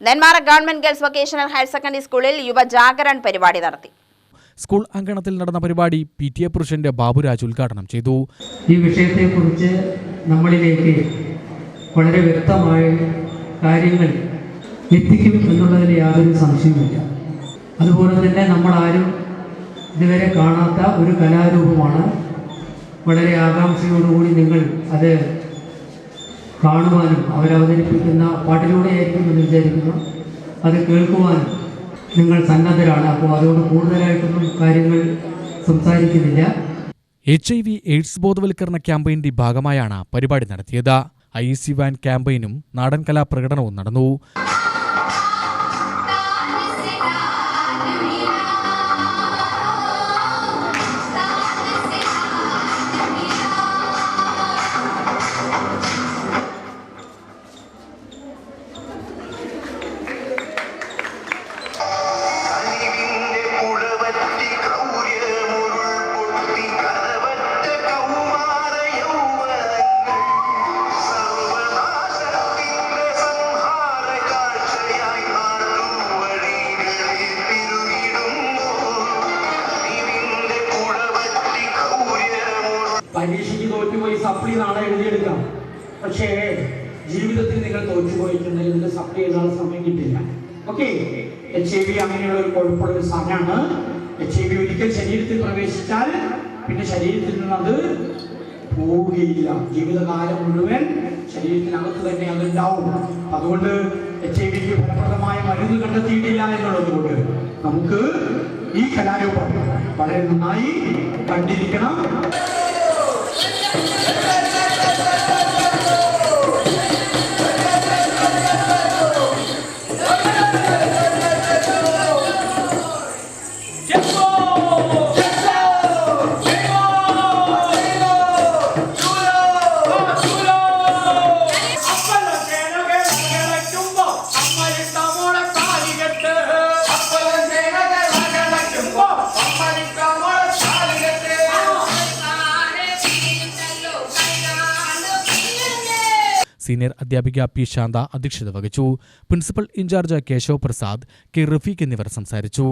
Nenmara government girls vocational higher secondary സ്കൂളിൽ യുവജാഗരൺ പരിപാടി നടത്തി. സ്കൂൾ അങ്കണത്തിൽ നടന്ന പരിപാടി പി ടി എ പുരുഷന്റെ ബാബുരാജ് ഉദ്ഘാടനം ചെയ്തു. ഈ വിഷയത്തെക്കുറിച്ച് നമ്മളിലേക്ക് വളരെ വ്യക്തമായ കാര്യങ്ങൾ എത്തിക്കും എന്നുള്ളതിൽ യാതൊരു സംശയവുമില്ല. അതുപോലെ തന്നെ നമ്മളാരും ഇതുവരെ കാണാത്ത ഒരു കലാരൂപമാണ്. വളരെ ആകാംക്ഷയോടുകൂടി നിങ്ങൾ അത് കാണുവാനും അവരവതരിപ്പിക്കുന്ന പാട്ടിലൂടെയായിരിക്കും എന്ന് വിചാരിക്കുന്നു. അത് കേൾക്കുവാനും നിങ്ങൾ സന്നദ്ധരാണ്. അപ്പോൾ അതുകൊണ്ട് കൂടുതലായിട്ടൊന്നും കാര്യങ്ങൾ സംസാരിക്കുന്നില്ല. എച്ച് ഐ വി എയ്ഡ്സ് ബോധവൽക്കരണ ക്യാമ്പയിന്റെ ഭാഗമായാണ് പരിപാടി നടത്തിയത്. ഐ സി വാൻ ക്യാമ്പയിനും നാടൻ കലാപ്രകടനവും നടന്നു. പരീക്ഷയ്ക്ക് തോറ്റുപോയി സപ്ലി നാളെ എഴുതിയെടുക്കാം. പക്ഷേ ജീവിതത്തിൽ നിങ്ങൾ തോറ്റുപോയിട്ടുണ്ടെങ്കിൽ നിങ്ങൾക്ക് സപ്ലി എഴുതാൻ സമയം കിട്ടില്ല. ഓക്കെ എച്ച് ഐ വി അങ്ങനെയുള്ള ഒരു കുഴപ്പമുള്ള ഒരു സാധനമാണ്. എച്ച് ഐ വി ഒരിക്കൽ ശരീരത്തിൽ പ്രവേശിച്ചാൽ പിന്നെ ശരീരത്തിൽ നിന്ന് അത് പോവുകയില്ല. ജീവിതകാലം മുഴുവൻ ശരീരത്തിനകത്ത് തന്നെ അതുണ്ടാവും. അതുകൊണ്ട് എച്ച് ഐ വിക്ക് ഫലപ്രദമായ മരുന്ന് കണ്ടെത്തിയിട്ടില്ല എന്നുള്ളത് കൊണ്ട് നമുക്ക് ഈ കലാരൂപം വളരെ നന്നായി കണ്ടിരിക്കണം. Thank you. സീനിയർ അധ്യാപിക പി ശാന്ത അധ്യക്ഷത വഹിച്ചു. Principal in charge Keshav Prasad K Rafeeq എന്നിവർ സംസാരിച്ചു.